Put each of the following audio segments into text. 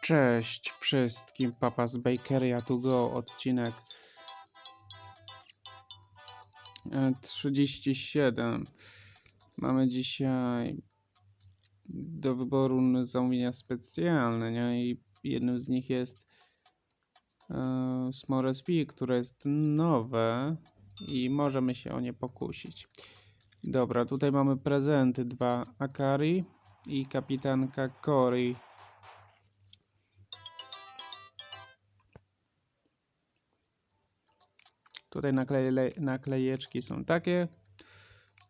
Cześć wszystkim, papa z Bakeria to go, odcinek e, 37. Mamy dzisiaj do wyboru zamówienia specjalne, nie? I jednym z nich jest e, Small Recipe, które jest nowe i możemy się o nie pokusić. Dobra, tutaj mamy prezenty, dwa Akari i kapitanka Cory. Tutaj nakleje, naklejeczki są takie.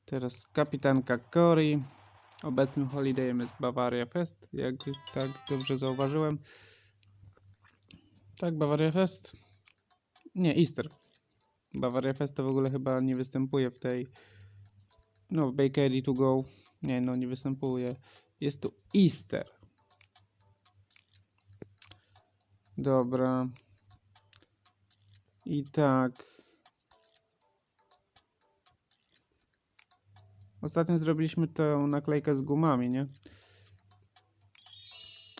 Teraz kapitanka Cory. Obecnym holidayem jest Bavaria Fest, jak tak dobrze zauważyłem. Tak, Bavaria Fest. Nie, Easter. Bavaria Fest to w ogóle chyba nie występuje w tej. No, w Bakery to go. Nie, no nie występuje. Jest tu Easter. Dobra. I tak. Ostatnio zrobiliśmy tę naklejkę z gumami, nie?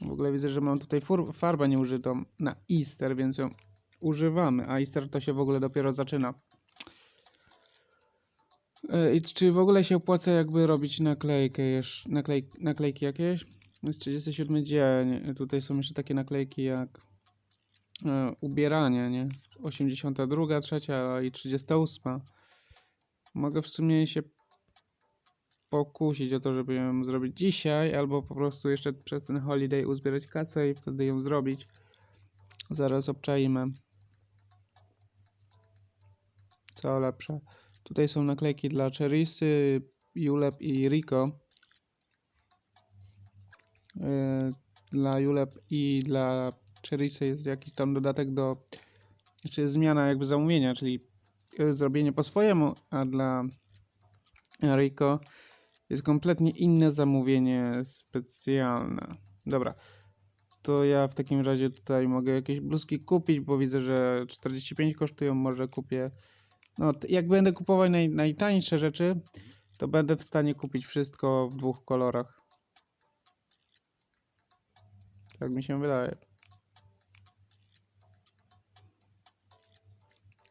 W ogóle widzę, że mam tutaj farbę nieużytą na Easter, więc ją używamy, a Easter to się w ogóle dopiero zaczyna. E, I czy w ogóle się opłaca jakby robić naklejkę, jeszcze, naklej, naklejki jakieś? Jest 37 dzień, tutaj są jeszcze takie naklejki jak e, ubieranie, nie? 82, trzecia i 38. Mogę w sumie się pokusić o to, żeby ją zrobić dzisiaj, albo po prostu jeszcze przez ten holiday uzbierać kasę i wtedy ją zrobić. Zaraz obczaimy. Co lepsze. Tutaj są naklejki dla Cherisy, Julep i Rico. Yy, Dla Julep i dla Cherisy jest jakiś tam dodatek do... Znaczy zmiana jakby zamówienia, czyli yy, zrobienie po swojemu, a dla Rico jest kompletnie inne zamówienie specjalne. Dobra. To ja w takim razie tutaj mogę jakieś bluzki kupić, bo widzę, że 45 kosztują. Może kupię. No, jak będę kupował naj, najtańsze rzeczy, to będę w stanie kupić wszystko w dwóch kolorach. Tak mi się wydaje.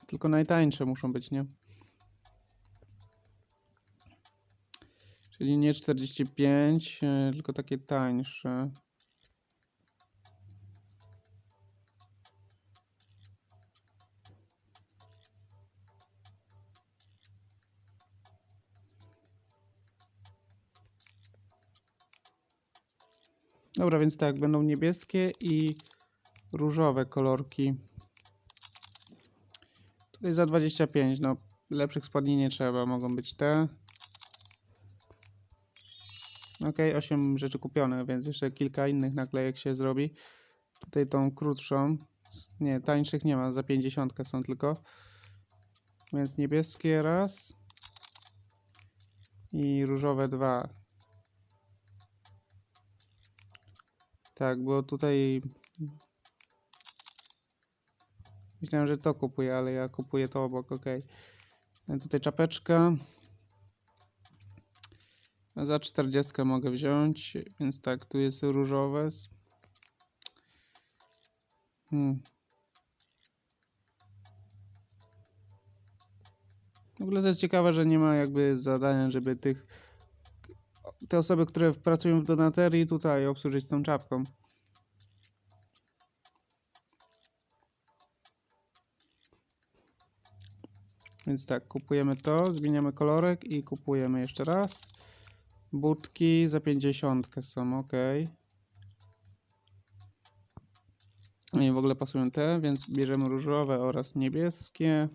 Tylko najtańsze muszą być, nie? Czyli nie 45, e, tylko takie tańsze. Dobra, więc tak, będą niebieskie i różowe kolorki. Tutaj za 25, no lepszych spodni nie trzeba, mogą być te. Ok, 8 rzeczy kupione, więc jeszcze kilka innych naklejek się zrobi. Tutaj tą krótszą. Nie, tańszych nie ma, za 50 są tylko. Więc niebieskie raz. I różowe dwa. Tak, bo tutaj. Myślałem, że to kupuję, ale ja kupuję to obok, ok. Tutaj czapeczka. Za 40 mogę wziąć, więc tak, tu jest różowe. Hmm. W ogóle to jest ciekawe, że nie ma jakby zadania, żeby tych te osoby, które pracują w donaterii tutaj obsłużyć z tą czapką. Więc tak, kupujemy to, zmieniamy kolorek i kupujemy jeszcze raz. Budki za 50 są, ok. No i w ogóle pasują te, więc bierzemy różowe oraz niebieskie.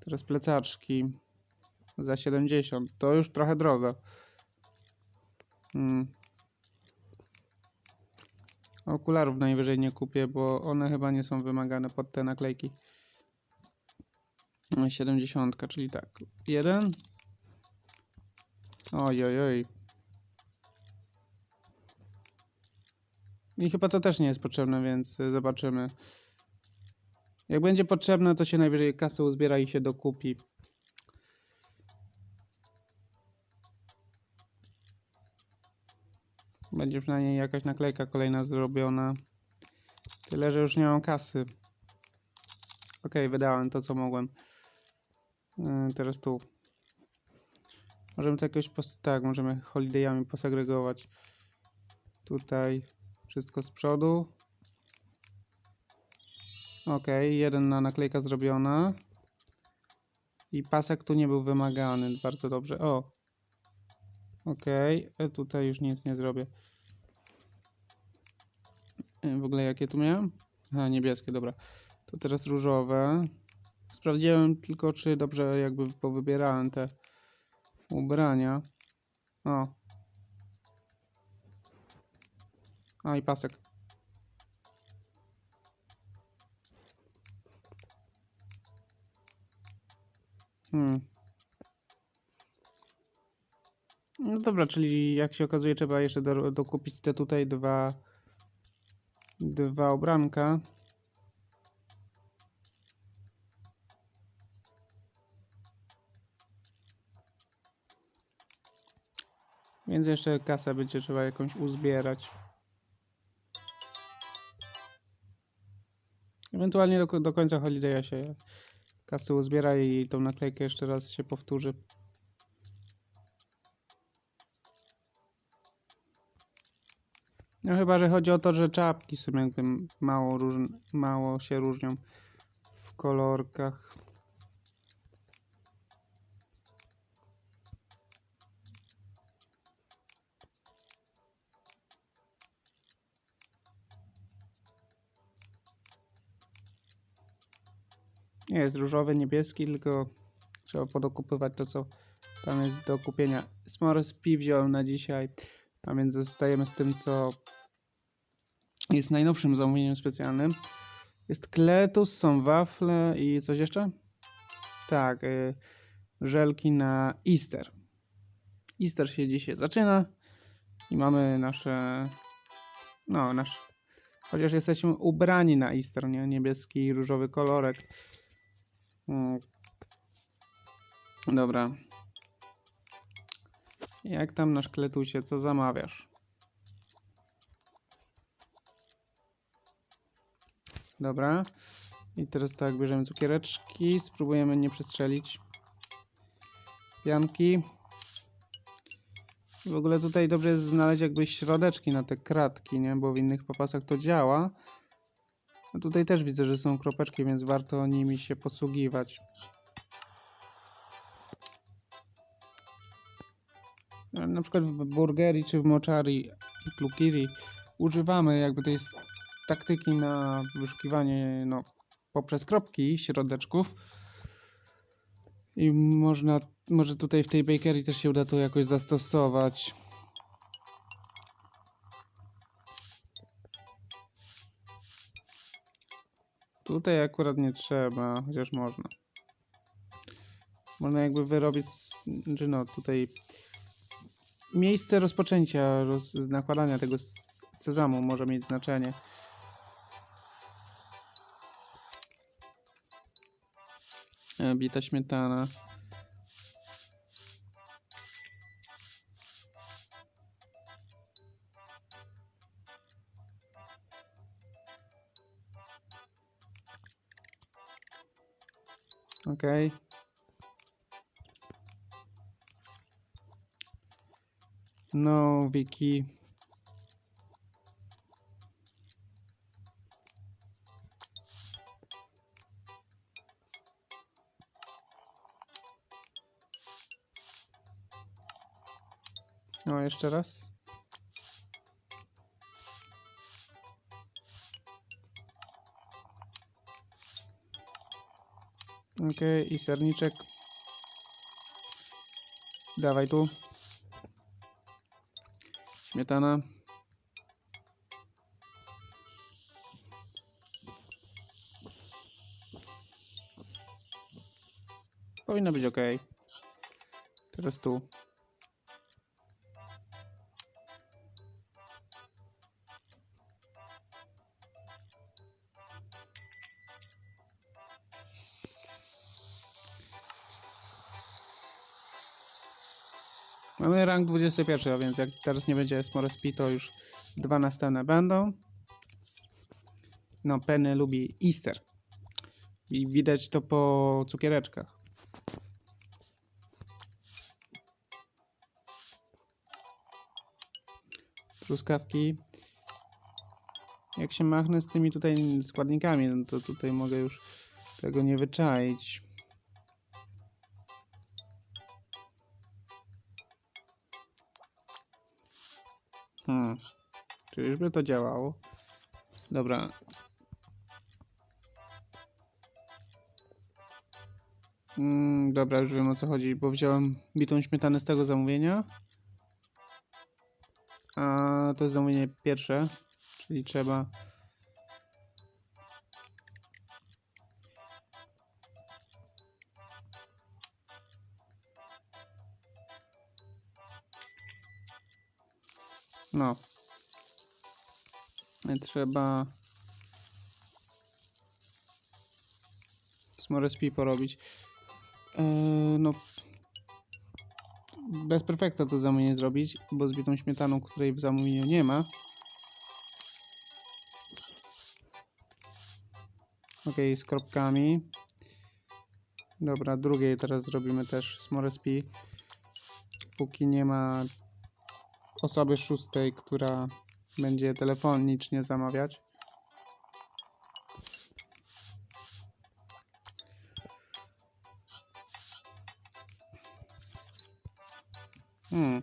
Teraz plecaczki za 70. To już trochę drogo. Hmm. Okularów najwyżej nie kupię, bo one chyba nie są wymagane pod te naklejki. No, 70, czyli tak. Jeden. Oj, oj, oj. I chyba to też nie jest potrzebne, więc y, zobaczymy. Jak będzie potrzebne, to się najwyżej kasę uzbiera i się dokupi. Będzie przynajmniej jakaś naklejka kolejna zrobiona. Tyle, że już nie mam kasy. Okej, wydałem to, co mogłem. Yy, teraz tu. Możemy to jakoś. Tak, możemy holidayami posegregować. Tutaj wszystko z przodu. Okej, jeden na naklejka zrobiona. I pasek tu nie był wymagany, bardzo dobrze. O! Okej, e, tutaj już nic nie zrobię. E, W ogóle jakie tu miałem? A, niebieskie, dobra. To teraz różowe. Sprawdziłem tylko, czy dobrze jakby powybierałem te ubrania. O. A i pasek. Hmm. No dobra, czyli jak się okazuje, trzeba jeszcze do, dokupić te tutaj dwa dwa ubranka. Więc jeszcze kasę będzie trzeba jakąś uzbierać. Ewentualnie do, do końca holiday'a się kasy uzbiera i tą naklejkę jeszcze raz się powtórzy. No chyba, że chodzi o to, że czapki są jakby mało, mało się różnią w kolorkach. Nie jest różowy, niebieski, tylko trzeba podokupywać to, co tam jest do kupienia. S'mores Pi wziąłem na dzisiaj, a więc zostajemy z tym, co jest najnowszym zamówieniem specjalnym. Jest kletus, są wafle i coś jeszcze? Tak, y, żelki na Easter. Easter się dzisiaj zaczyna i mamy nasze, no nasz, chociaż jesteśmy ubrani na Easter, nie? Niebieski różowy kolorek. Mm. Dobra. Jak tam nasz kletusie, co zamawiasz? Dobra. I teraz tak, bierzemy cukiereczki, spróbujemy nie przestrzelić. Pianki. W ogóle tutaj dobrze jest znaleźć jakby środeczki na te kratki, nie? Bo w innych popasach to działa. A tutaj też widzę, że są kropeczki, więc warto nimi się posługiwać. Na przykład w burgeri czy w moczari i klukiri używamy jakby tej taktyki na wyszukiwanie no, poprzez kropki środeczków. I można, może tutaj w tej bakery też się uda to jakoś zastosować. Tutaj akurat nie trzeba, chociaż można. Można jakby wyrobić, czy no tutaj miejsce rozpoczęcia roz, nakładania tego sezamu może mieć znaczenie. E, Bita śmietana. Okej. No, Wiki. No, jeszcze raz. Okej, i serniczek. Dawaj tu. Śmietana. Powinno być ok. Teraz tu. Rank 21, a więc jak teraz nie będzie Smore Speed, to już dwa następne będą. No, Penny lubi Easter. I widać to po cukiereczkach. Truskawki. Jak się machnę z tymi tutaj składnikami, no to tutaj mogę już tego nie wyczaić. Czyżby to działało? Dobra. Mm, dobra, już wiem o co chodzi, bo wziąłem bitą śmietanę z tego zamówienia. A to jest zamówienie pierwsze, czyli trzeba. No. Trzeba. Small SP porobić. Eee, no. Bez perfekta to zamówienie zrobić, bo z bitą śmietaną, której w zamówieniu nie ma. Ok, z kropkami. Dobra, drugiej teraz zrobimy też Small SP. Póki nie ma osoby szóstej, która będzie telefonicznie zamawiać. Hmm.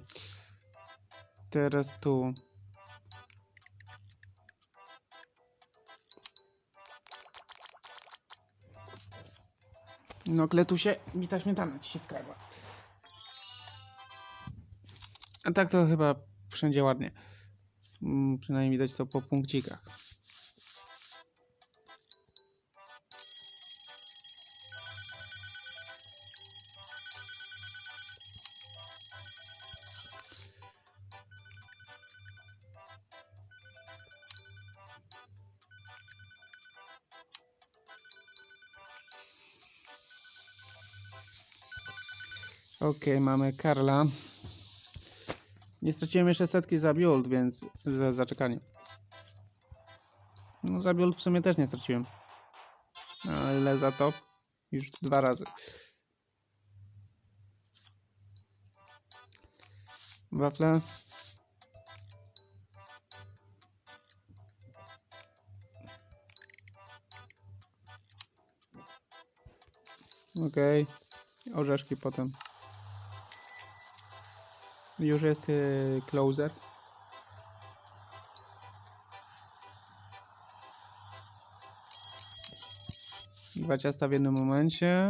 Teraz tu. No, kletusie, mi ta śmietana ci się wkradła. A tak to chyba wszędzie ładnie. Mm, Przynajmniej widać to po punkcikach. Okej, mamy Karla. Nie straciłem jeszcze setki za build, więc za zaczekanie. No za build w sumie też nie straciłem. Ale za to już dwa razy. Wafle. Okej. Orzeszki potem. Już jest y, closer. Dwa ciasta w jednym momencie.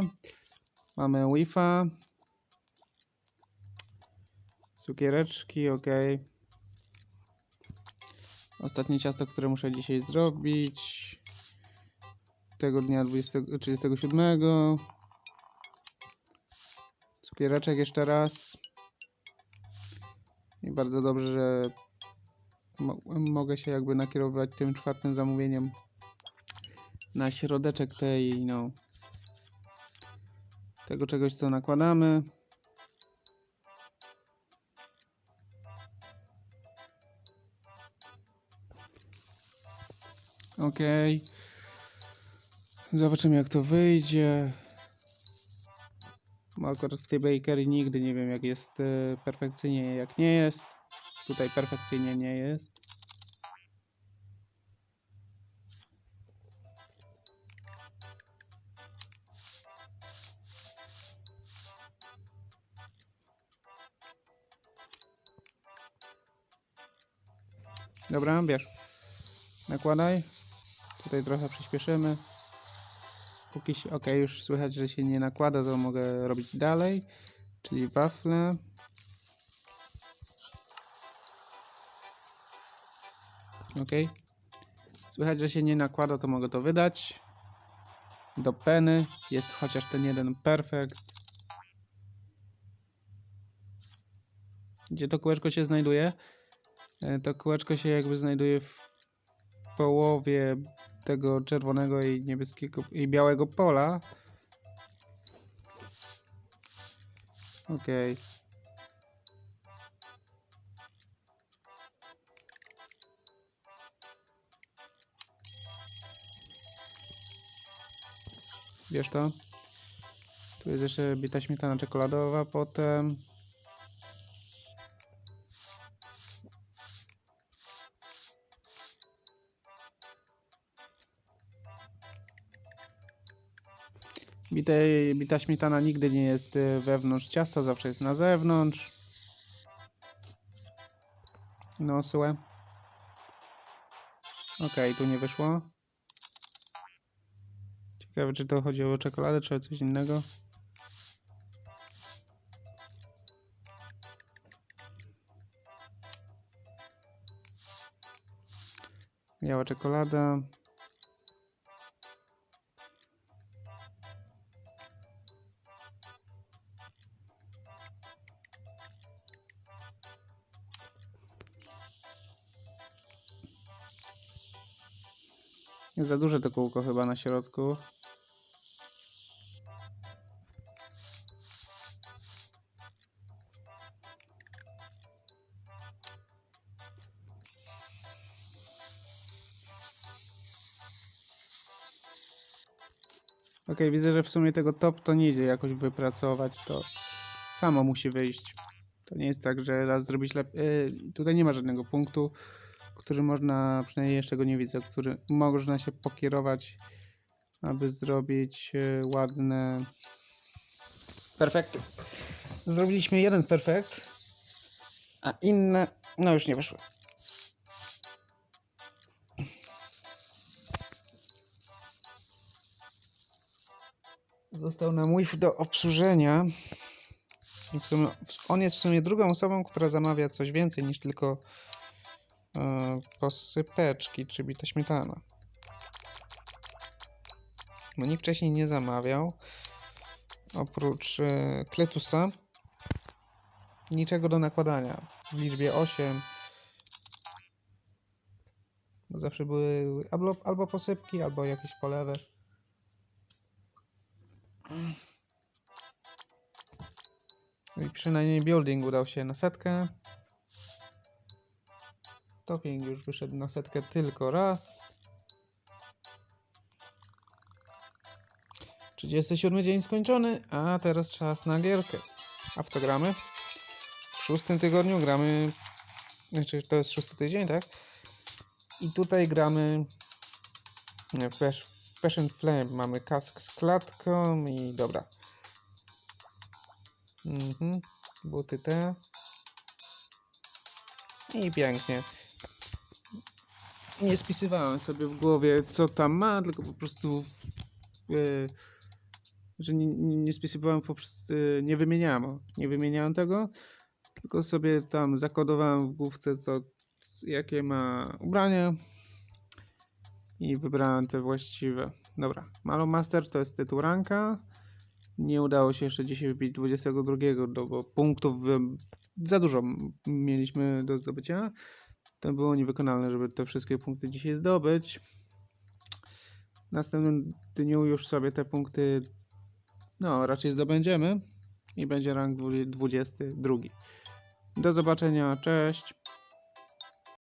Mamy Wi-Fi. Cukiereczki, ok. Ostatnie ciasto, które muszę dzisiaj zrobić. Tego dnia 20, 37. Cukiereczek jeszcze raz. Bardzo dobrze, że mo mogę się jakby nakierować tym czwartym zamówieniem na środeczek tej, no, tego czegoś, co nakładamy. Ok. Zobaczymy jak to wyjdzie. Akurat w tej bakery nigdy nie wiem jak jest e, perfekcyjnie, jak nie jest. Tutaj perfekcyjnie nie jest. Dobra, bierz. Nakładaj. Tutaj trochę przyspieszymy. Póki się, ok, już słychać, że się nie nakłada, to mogę robić dalej. Czyli wafle. Ok. Słychać, że się nie nakłada, to mogę to wydać. Do peny jest chociaż ten jeden perfekt. Gdzie to kółeczko się znajduje? E, To kółeczko się jakby znajduje w połowie tego czerwonego i niebieskiego i białego pola. Okej. Okay. Wiesz to? Tu jest jeszcze bita śmietana czekoladowa, potem Bite, bita śmietana nigdy nie jest y, wewnątrz ciasta, zawsze jest na zewnątrz. No, syłę. Okej, tu nie wyszło. Ciekawe, czy to chodzi o czekoladę, czy o coś innego. Biała czekolada. Jest za duże to kółko chyba na środku. Ok, widzę, że w sumie tego top to nie idzie jakoś wypracować, to samo musi wyjść. To nie jest tak, że raz zrobić lepiej. tutaj nie ma żadnego punktu, który można, przynajmniej jeszcze go nie widzę, który można się pokierować, aby zrobić e, ładne perfekty. Zrobiliśmy jeden perfekt, a inne, no już nie wyszły. Został nam WIF do obsłużenia. On jest w sumie drugą osobą, która zamawia coś więcej niż tylko posypeczki, czy bita śmietana. Bo nikt wcześniej nie zamawiał. Oprócz e, kletusa niczego do nakładania. W liczbie 8 bo zawsze były albo, albo posypki, albo jakieś polewy. I przynajmniej building udał się na setkę. Topping już wyszedł na setkę tylko raz. 37 dzień skończony, a teraz czas na gierkę. A w co gramy? W szóstym tygodniu gramy... Znaczy, to jest szósty tydzień, tak? I tutaj gramy... W Passion Flame mamy kask z klatką i dobra. Mhm. Buty te. I pięknie. Nie spisywałem sobie w głowie, co tam ma, tylko po prostu. Yy, że nie, nie spisywałem, po prostu, yy, nie wymieniałem. Nie wymieniałem tego, tylko sobie tam zakodowałem w główce, co, jakie ma ubranie. I wybrałem te właściwe. Dobra, Malo Master to jest tytuł ranka. Nie udało się jeszcze dzisiaj wybić 22, do, bo punktów wy... za dużo mieliśmy do zdobycia. To było niewykonalne, żeby te wszystkie punkty dzisiaj zdobyć. W następnym dniu już sobie te punkty no raczej zdobędziemy i będzie rank dwu- 22. Do zobaczenia, cześć.